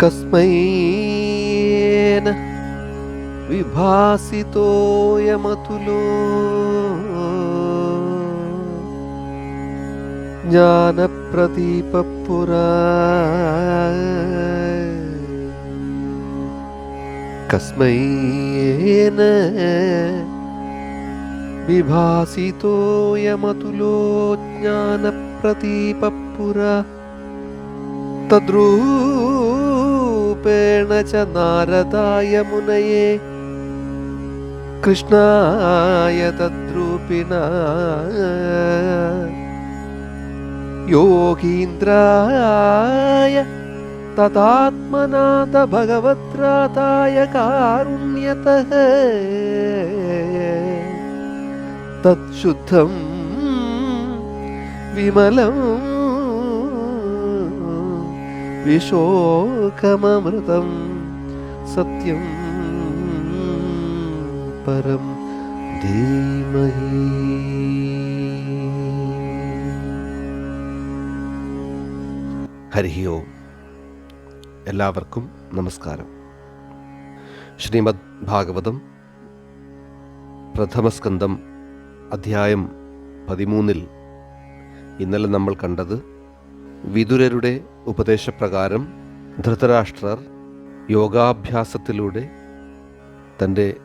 कस्मै विभासितोऽयमतुलो ज्ञानप्रदीपपुरा कस्मै विभासितोऽयमतुलो ज्ञानप्रतीपपुरा तद्रूपेण च नारदाय मुनये कृष्णाय तद्रूपिणा। योगीन्द्राय तदात्मनाथ भगवद्राताय कारुण्यतः। തത്ശുദ്ധം വിമലം വിശോകമൃതം സത്യം പരം ധീമഹി. ഹരി ഓം. എല്ലാവർക്കും നമസ്കാരം. ശ്രീമദ് ഭാഗവതം പ്രഥമസ്കന്ധം അധ്യായം പതിമൂന്നിൽ ഇന്നലെ നമ്മൾ കണ്ടത് വിതുരരുടെ ഉപദേശപ്രകാരം ധൃതരാഷ്ട്രർ യോഗാഭ്യാസത്തിലൂടെ തന്റെ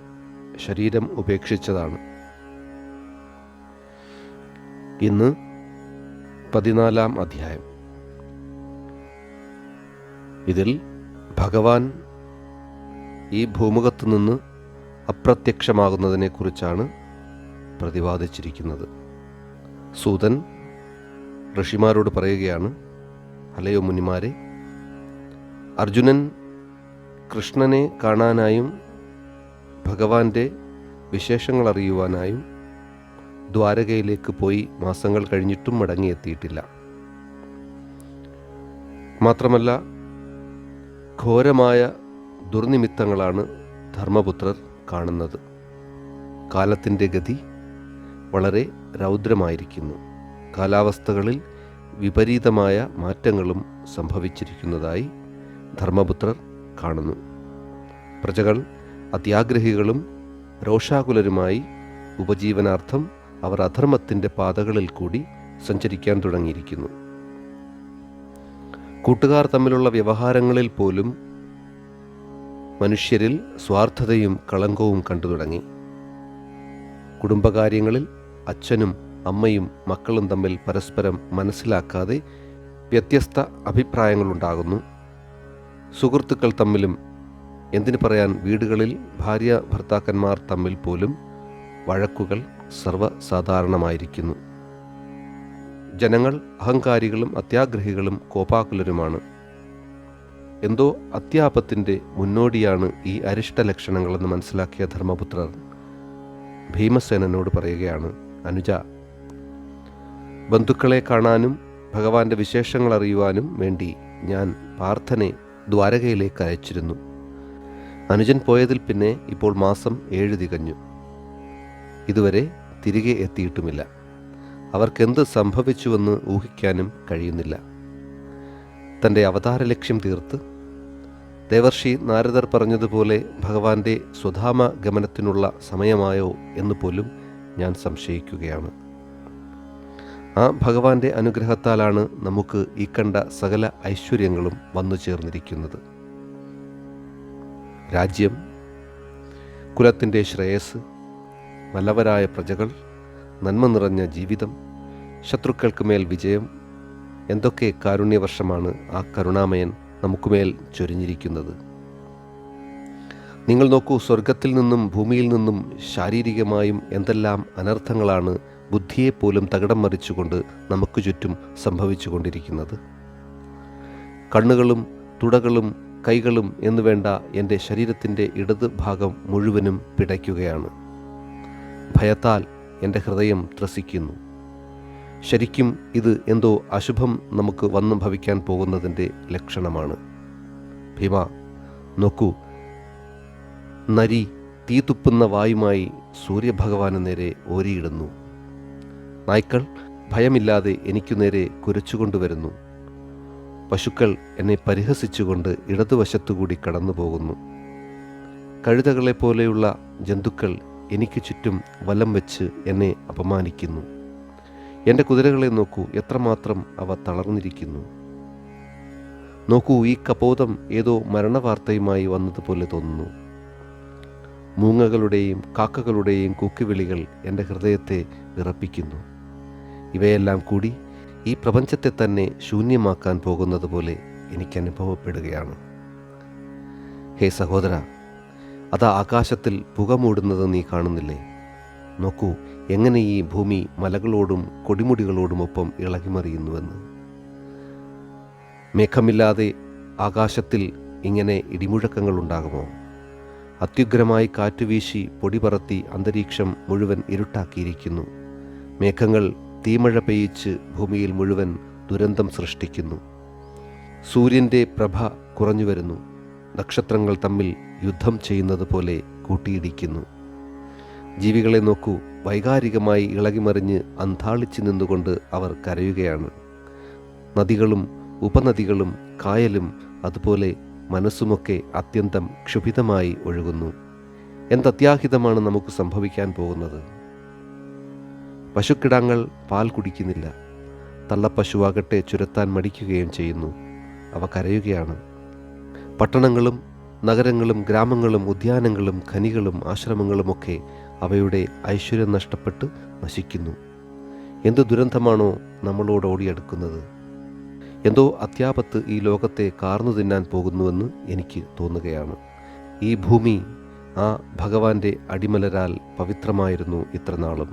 ശരീരം ഉപേക്ഷിച്ചതാണ്. ഇന്ന് പതിനാലാം അധ്യായം. ഇതിൽ ഭഗവാൻ ഈ ഭൂമുഖത്തു നിന്ന് അപ്രത്യക്ഷമാകുന്നതിനെക്കുറിച്ചാണ് പ്രതിപാദിച്ചിരിക്കുന്നത്. സൂതൻ ഋഷിമാരോട് പറയുകയാണ് അലയോ മുനിമാരെ അർജുനൻ കൃഷ്ണനെ കാണാനായും ഭഗവാന്റെ വിശേഷങ്ങൾ അറിയുവാനായും ദ്വാരകയിലേക്ക് പോയി മാസങ്ങൾ കഴിഞ്ഞിട്ടും മടങ്ങിയെത്തിയിട്ടില്ല. മാത്രമല്ല ഘോരമായ ദുർനിമിത്തങ്ങളാണ് ധർമ്മപുത്രർ കാണുന്നത്. കാലത്തിന്റെ ഗതി വളരെ രൗദ്രമായിരിക്കുന്നു. കാലാവസ്ഥകളിൽ വിപരീതമായ മാറ്റങ്ങളും സംഭവിച്ചിരിക്കുന്നതായി ധർമ്മപുത്രർ കാണുന്നു. പ്രജകൾ അത്യാഗ്രഹികളും രോഷാകുലരുമായി ഉപജീവനാർത്ഥം അവർ അധർമ്മത്തിന്റെ പാതകളിൽ കൂടി സഞ്ചരിക്കാൻ തുടങ്ങിയിരിക്കുന്നു. കൂട്ടുകാർ തമ്മിലുള്ള വ്യവഹാരങ്ങളിൽ പോലും മനുഷ്യരിൽ സ്വാർത്ഥതയും കളങ്കവും കണ്ടു തുടങ്ങി കുടുംബകാര്യങ്ങളിൽ അച്ഛനും അമ്മയും മക്കളും തമ്മിൽ പരസ്പരം മനസ്സിലാക്കാതെ വ്യത്യസ്ത അഭിപ്രായങ്ങളുണ്ടാകുന്നു. സുഹൃത്തുക്കൾ തമ്മിലും എന്തിനു പറയാൻ വീടുകളിൽ ഭാര്യ ഭർത്താക്കന്മാർ തമ്മിൽ പോലും വഴക്കുകൾ സർവസാധാരണമായിരിക്കുന്നു. ജനങ്ങൾ അഹങ്കാരികളും അത്യാഗ്രഹികളും കോപാകുലരുമാണ്. എന്തോ അത്യാപത്തിന്റെ മുന്നോടിയാണ് ഈ അരിഷ്ട ലക്ഷണങ്ങളെന്ന് മനസ്സിലാക്കിയ ധർമ്മപുത്രർ ഭീമസേനനോട് പറയുകയാണ്. അനുജ ബന്ധുക്കളെ കാണാനും ഭഗവാന്റെ വിശേഷങ്ങൾ അറിയുവാനും വേണ്ടി ഞാൻ പാർത്ഥനെ ദ്വാരകയിലേക്ക് അയച്ചിരുന്നു. അനുജൻ പോയതിൽ പിന്നെ ഇപ്പോൾ മാസം ഏഴ് തികഞ്ഞു. ഇതുവരെ തിരികെ എത്തിയിട്ടുമില്ല. അവർക്കെന്ത് സംഭവിച്ചുവെന്ന് ഊഹിക്കാനും കഴിയുന്നില്ല. തന്റെ അവതാര ലക്ഷ്യം തീർത്ത് ദേവർഷി നാരദർ പറഞ്ഞതുപോലെ ഭഗവാന്റെ സ്വധാമ ഗമനത്തിനുള്ള സമയമായോ എന്ന് പോലും ഞാൻ സംശയിക്കുകയാണ്. ആ ഭഗവാന്റെ അനുഗ്രഹത്താലാണ് നമുക്ക് ഈ കണ്ട സകല ഐശ്വര്യങ്ങളും വന്നു ചേർന്നിരിക്കുന്നത്. രാജ്യം കുലത്തിന്റെ ശ്രേയസ് നല്ലവരായ പ്രജകൾ നന്മ നിറഞ്ഞ ജീവിതം ശത്രുക്കൾക്ക് മേൽ വിജയം എന്തൊക്കെ കാരുണ്യവർഷമാണ് ആ കരുണാമയൻ നമുക്കുമേൽ ചൊരിഞ്ഞിരിക്കുന്നത്. നിങ്ങൾ നോക്കൂ സ്വർഗത്തിൽ നിന്നും ഭൂമിയിൽ നിന്നും ശാരീരികമായും എന്തെല്ലാം അനർത്ഥങ്ങളാണ് ബുദ്ധിയെപ്പോലും തകടം മറിച്ചുകൊണ്ട് നമുക്ക് ചുറ്റും സംഭവിച്ചുകൊണ്ടിരിക്കുന്നത്. കണ്ണുകളും തുടകളും കൈകളും എന്ന് വേണ്ട എന്റെ ശരീരത്തിന്റെ ഇടത് ഭാഗം മുഴുവനും പിടയ്ക്കുകയാണ്. ഭയത്താൽ എന്റെ ഹൃദയം ത്രസിക്കുന്നു. ശരിക്കും ഇത് എന്തോ അശുഭം നമുക്ക് വന്നു ഭവിക്കാൻ പോകുന്നതിന്റെ ലക്ഷണമാണ്. ഭീമ നോക്കൂ നരി തീ തുപ്പുന്ന വായുമായി സൂര്യഭഗവാന് നേരെ ഓരിയിടുന്നു. നായ്ക്കൾ ഭയമില്ലാതെ എനിക്കു നേരെ കുരച്ചുകൊണ്ടുവരുന്നു. പശുക്കൾ എന്നെ പരിഹസിച്ചുകൊണ്ട് ഇടതുവശത്തുകൂടി കടന്നു പോകുന്നു കഴുതകളെ പോലെയുള്ള ജന്തുക്കൾ എനിക്ക് ചുറ്റും വലം വെച്ച് എന്നെ അപമാനിക്കുന്നു. എന്റെ കുതിരകളെ നോക്കൂ എത്രമാത്രം അവ തളർന്നിരിക്കുന്നു. നോക്കൂ ഈ കപോതം ഏതോ മരണവാർത്തയുമായി വന്നതുപോലെ തോന്നുന്നു. മൂങ്ങകളുടെയും കാക്കകളുടെയും കൂക്കുവിളികൾ എന്റെ ഹൃദയത്തെ വിറപ്പിക്കുന്നു. ഇവയെല്ലാം കൂടി ഈ പ്രപഞ്ചത്തെ തന്നെ ശൂന്യമാക്കാൻ പോകുന്നത് പോലെ എനിക്ക് അനുഭവപ്പെടുകയാണ്. ഹേ സഹോദര അതാ ആകാശത്തിൽ പുക മൂടുന്നത് നീ കാണുന്നില്ലേ? നോക്കൂ എങ്ങനെ ഈ ഭൂമി മലകളോടും കൊടിമുടികളോടുമൊപ്പം ഇളകിമറിയുന്നുവെന്ന്. മേഘമില്ലാതെ ആകാശത്തിൽ ഇങ്ങനെ ഇടിമുഴക്കങ്ങൾ ഉണ്ടാകുമോ അത്യുഗ്രമായി കാറ്റുവീശി പൊടി പറത്തി അന്തരീക്ഷം മുഴുവൻ ഇരുട്ടാക്കിയിരിക്കുന്നു. മേഘങ്ങൾ തീമഴ പെയ്യിച്ച് ഭൂമിയിൽ മുഴുവൻ ദുരന്തം സൃഷ്ടിക്കുന്നു. സൂര്യന്റെ പ്രഭ കുറഞ്ഞു വരുന്നു. നക്ഷത്രങ്ങൾ തമ്മിൽ യുദ്ധം ചെയ്യുന്നത് പോലെ കൂട്ടിയിടിക്കുന്നു. ജീവികളെ നോക്കൂ വൈകാരികമായി ഇളകിമറിഞ്ഞ് അന്ധാളിച്ചു നിന്നുകൊണ്ട് അവർ കരയുകയാണ്. നദികളും ഉപനദികളും കായലും അതുപോലെ മനസ്സുമൊക്കെ അത്യന്തം ക്ഷുഭിതമായി ഒഴുകുന്നു. എന്തത്യാഹിതമാണ് നമുക്ക് സംഭവിക്കാൻ പോകുന്നത്? പശുക്കിടാങ്ങൾ പാൽ കുടിക്കുന്നില്ല. തള്ളപ്പശുവാകട്ടെ ചുരത്താൻ മടിക്കുകയും ചെയ്യുന്നു. അവ കരയുകയാണ്. പട്ടണങ്ങളും നഗരങ്ങളും ഗ്രാമങ്ങളും ഉദ്യാനങ്ങളും ഖനികളും ആശ്രമങ്ങളുമൊക്കെ അവയുടെ ഐശ്വര്യം നഷ്ടപ്പെട്ട് നശിക്കുന്നു. എന്തു ദുരന്തമാണോ നമ്മളോട് ഓടിയെടുക്കുന്നത്? എന്തോ അത്യാപത്ത് ഈ ലോകത്തെ കാർന്നു തിന്നാൻ പോകുന്നുവെന്ന് എനിക്ക് തോന്നുകയാണ്. ഈ ഭൂമി ആ ഭഗവാന്റെ അടിമലരാൽ പവിത്രമായിരുന്നു ഇത്രനാളും.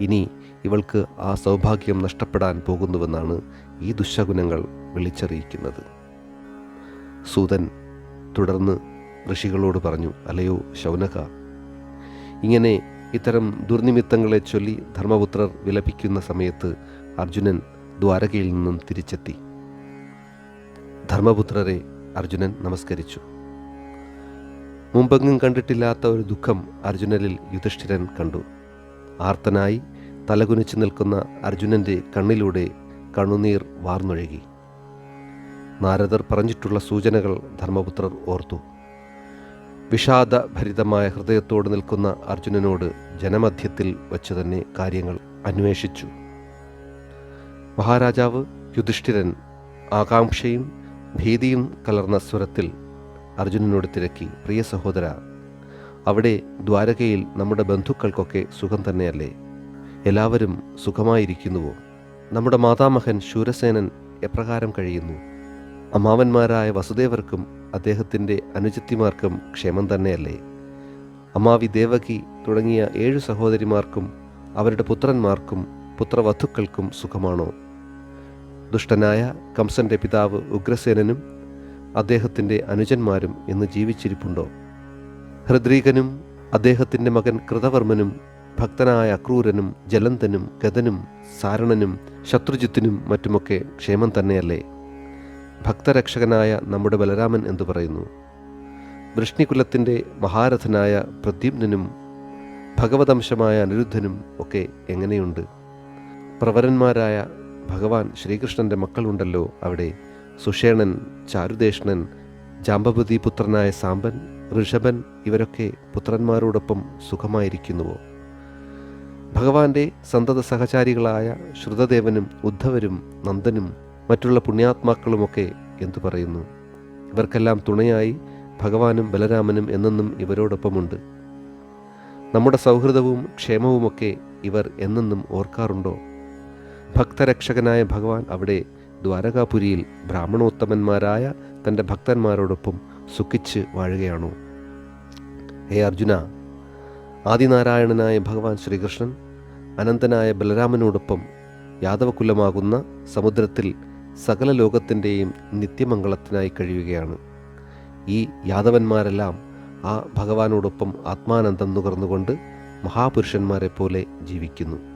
ഇനി ഇവൾക്ക് ആ സൗഭാഗ്യം നഷ്ടപ്പെടാൻ പോകുന്നുവെന്നാണ് ഈ ദുശകുനങ്ങൾ വിളിച്ചറിയിക്കുന്നത്. സൂതൻ തുടർന്ന് ഋഷികളോട് പറഞ്ഞു അലയോ ശൗനക ഇങ്ങനെ ഇത്തരം ദുർനിമിത്തങ്ങളെ ചൊല്ലി ധർമ്മപുത്രർ വിലപിക്കുന്ന സമയത്ത് അർജുനൻ ദ്വാരകയിൽ നിന്നും തിരിച്ചെത്തി. ധർമ്മപുത്രരെ അർജുനൻ നമസ്കരിച്ചു. മുമ്പെങ്ങും കണ്ടിട്ടില്ലാത്ത ഒരു ദുഃഖം അർജുനനിൽ യുധിഷ്ഠിരൻ കണ്ടു. ആർത്തനായി തലകുനിച്ചു നിൽക്കുന്ന അർജുനന്റെ കണ്ണിലൂടെ കണ്ണുനീർ വാർന്നൊഴുകി. നാരദർ പറഞ്ഞിട്ടുള്ള സൂചനകൾ ധർമ്മപുത്രർ ഓർത്തു. വിഷാദഭരിതമായ ഹൃദയത്തോട് നിൽക്കുന്ന അർജുനനോട് ജനമധ്യത്തിൽ വച്ചു തന്നെ കാര്യങ്ങൾ അന്വേഷിച്ചു. മഹാരാജാവ് യുധിഷ്ഠിരൻ ആകാംക്ഷയും ഭീതിയും കലർന്ന സ്വരത്തിൽ അർജുനനോട് തിരക്കി പ്രിയ സഹോദര അവിടെ ദ്വാരകയിൽ നമ്മുടെ ബന്ധുക്കൾക്കൊക്കെ സുഖം തന്നെയല്ലേ? എല്ലാവരും സുഖമായിരിക്കുന്നുവോ? നമ്മുടെ മാതാമഹൻ ശൂരസേനൻ എപ്രകാരം കഴിയുന്നു? അമ്മാവന്മാരായ വസുദേവർക്കും അദ്ദേഹത്തിന്റെ അനുജത്തിമാർക്കും ക്ഷേമം തന്നെയല്ലേ? അമ്മാവി ദേവകി തുടങ്ങിയ ഏഴു സഹോദരിമാർക്കും അവരുടെ പുത്രന്മാർക്കും പുത്രവധുക്കൾക്കും സുഖമാണോ? ദുഷ്ടനായ കംസന്റെ പിതാവ് ഉഗ്രസേനനും അദ്ദേഹത്തിന്റെ അനുജന്മാരും ഇന്ന് ജീവിച്ചിരിപ്പുണ്ടോ? ഹൃദ്രീകനും അദ്ദേഹത്തിന്റെ മകൻ കൃതവർമ്മനും ഭക്തനായ അക്രൂരനും ജലന്തനും ഗതനും സാരണനും ശത്രുജിത്തിനും മറ്റുമൊക്കെ ക്ഷേമം തന്നെയല്ലേ? ഭക്തരക്ഷകനായ നമ്മുടെ ബലരാമൻ എന്ന് പറയുന്നു? വൃഷ്ണികുലത്തിന്റെ മഹാരഥനായ പ്രദ്യുമ്നും ഭഗവതംശമായ അനിരുദ്ധനും ഒക്കെ എങ്ങനെയുണ്ട്? പ്രവരന്മാരായ ഭഗവാൻ ശ്രീകൃഷ്ണന്റെ മക്കളുണ്ടല്ലോ അവിടെ. സുഷേണൻ ചാരുദേഷ്ണൻ ജാമ്പവതി പുത്രനായ സാമ്പൻ ഋഷഭൻ ഇവരൊക്കെ പുത്രന്മാരോടൊപ്പം സുഖമായിരിക്കുന്നുവോ? ഭഗവാന്റെ സന്തത സഹചാരികളായ ശ്രുതദേവനും ഉദ്ധവരും നന്ദനും മറ്റുള്ള പുണ്യാത്മാക്കളുമൊക്കെ എന്തു പറയുന്നു? ഇവർക്കെല്ലാം തുണയായി ഭഗവാനും ബലരാമനും എന്നെന്നും ഇവരോടൊപ്പമുണ്ട്. നമ്മുടെ സൗഹൃദവും ക്ഷേമവുമൊക്കെ ഇവർ എന്നെന്നും ഓർക്കാറുണ്ടോ? ഭക്തരക്ഷകനായ ഭഗവാൻ അവിടെ ദ്വാരകാപുരിയിൽ ബ്രാഹ്മണോത്തമന്മാരായ തന്റെ ഭക്തന്മാരോടൊപ്പം സുഖിച്ച് വാഴുകയാണോ. ഹേ അർജുന ആദിനാരായണനായ ഭഗവാൻ ശ്രീകൃഷ്ണൻ അനന്തനായ ബലരാമനോടൊപ്പം യാദവകുലമാകുന്ന സമുദ്രത്തിൽ സകല ലോകത്തിന്റെയും നിത്യമംഗളത്തിനായി കഴിയുകയാണ്. ഈ യാദവന്മാരെല്ലാം ആ ഭഗവാനോടൊപ്പം ആത്മാനന്ദം നുകർന്നുകൊണ്ട് മഹാപുരുഷന്മാരെ പോലെ ജീവിക്കുന്നു.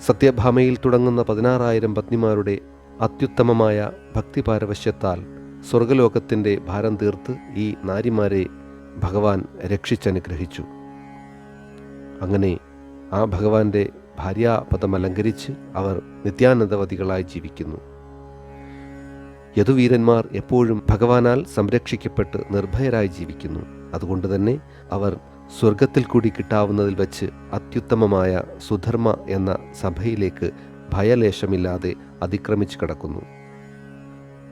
സത്യഭാമയിൽ തുടങ്ങുന്ന പതിനാറായിരം പത്നിമാരുടെ അത്യുത്തമമായ ഭക്തിപാരവശ്യത്താൽ സ്വർഗലോകത്തിന്റെ ഭാരം തീർത്ത് ഈ നാരിമാരെ ഭഗവാൻ രക്ഷിച്ചനുഗ്രഹിച്ചു. അങ്ങനെ ആ ഭഗവാന്റെ ഭാര്യാപദം അലങ്കരിച്ച് അവർ നിത്യാനന്ദവതികളായി ജീവിക്കുന്നു. യദുവീരന്മാർ എപ്പോഴും ഭഗവാനാൽ സംരക്ഷിക്കപ്പെട്ട് നിർഭയരായി ജീവിക്കുന്നു. അതുകൊണ്ട് തന്നെ അവർ സ്വർഗത്തിൽ കൂടി കിട്ടാവുന്നതിൽ വച്ച് അത്യുത്തമമായ സുധർമ്മ എന്ന സഭയിലേക്ക് ഭയലേശമില്ലാതെ അതിക്രമിച്ചു കിടക്കുന്നു.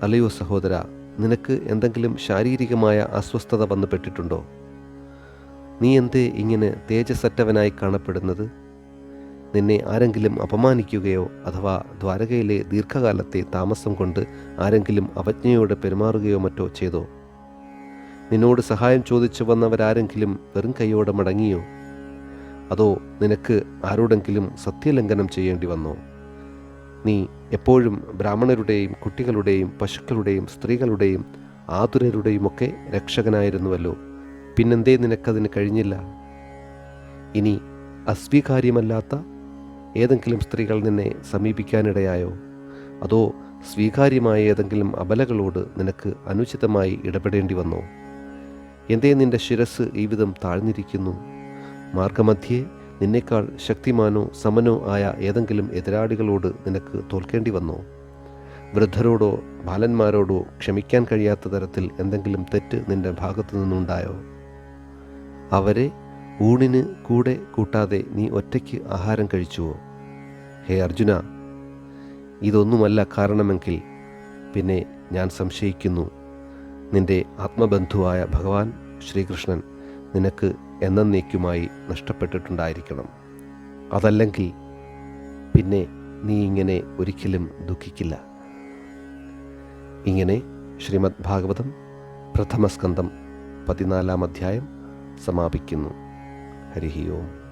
അലയോ സഹോദര നിനക്ക് എന്തെങ്കിലും ശാരീരികമായ അസ്വസ്ഥത വന്നുപെട്ടിട്ടുണ്ടോ? നീ എന്തേ ഇങ്ങനെ തേജസറ്റവനായി കാണപ്പെടുന്നത്? നിന്നെ ആരെങ്കിലും അപമാനിക്കുകയോ അഥവാ ദ്വാരകയിലെ ദീർഘകാലത്തെ താമസം കൊണ്ട് ആരെങ്കിലും അവജ്ഞയോടെ പെരുമാറുകയോ മറ്റോ ചെയ്തോ? നിന്നോട് സഹായം ചോദിച്ചു വന്നവരാരെങ്കിലും വെറും കൈയോടെ മടങ്ങിയോ? അതോ നിനക്ക് ആരോടെങ്കിലും സത്യലംഘനം ചെയ്യേണ്ടി വന്നോ? നീ എപ്പോഴും ബ്രാഹ്മണരുടെയും കുട്ടികളുടെയും പശുക്കളുടെയും സ്ത്രീകളുടെയും ആതുരരുടെയുമൊക്കെ രക്ഷകനായിരുന്നുവല്ലോ. പിന്നെന്തേ നിനക്കതിന് കഴിഞ്ഞില്ല? ഇനി അസ്വീകാര്യമല്ലാത്ത ഏതെങ്കിലും സ്ത്രീകൾ നിന്നെ സമീപിക്കാനിടയായോ? അതോ സ്വീകാര്യമായ ഏതെങ്കിലും അബലകളോട് നിനക്ക് അനുചിതമായി ഇടപെടേണ്ടി വന്നോ? എന്തേ നിന്റെ ശിരസ് ഈ വിധം താഴ്ന്നിരിക്കുന്നു? മാർഗമധ്യേ നിന്നേക്കാൾ ശക്തിമാനോ സമനോ ആയ ഏതെങ്കിലും എതിരാളികളോട് നിനക്ക് തോൽക്കേണ്ടി വന്നോ? വൃദ്ധരോടോ ബാലന്മാരോടോ ക്ഷമിക്കാൻ കഴിയാത്ത തരത്തിൽ എന്തെങ്കിലും തെറ്റ് നിന്റെ ഭാഗത്തു നിന്നുണ്ടായോ? അവരെ ഊണിന് കൂടെ കൂട്ടാതെ നീ ഒറ്റയ്ക്ക് ആഹാരം കഴിച്ചുവോ? ഹേ അർജുന ഇതൊന്നുമല്ല കാരണമെങ്കിൽ പിന്നെ ഞാൻ സംശയിക്കുന്നു. നിന്റെ ആത്മബന്ധുവായ ഭഗവാൻ ശ്രീകൃഷ്ണൻ നിനക്ക് എന്നേക്കുമായി നഷ്ടപ്പെട്ടിട്ടുണ്ടായിരിക്കണം. അതല്ലെങ്കിൽ പിന്നെ നീ ഇങ്ങനെ ഒരിക്കലും ദുഃഖിക്കില്ല. ഇങ്ങനെ ശ്രീമദ് ഭാഗവതം പ്രഥമസ്കന്ധം പതിനാലാം അധ്യായം സമാപിക്കുന്നു. ഹരി ഓം.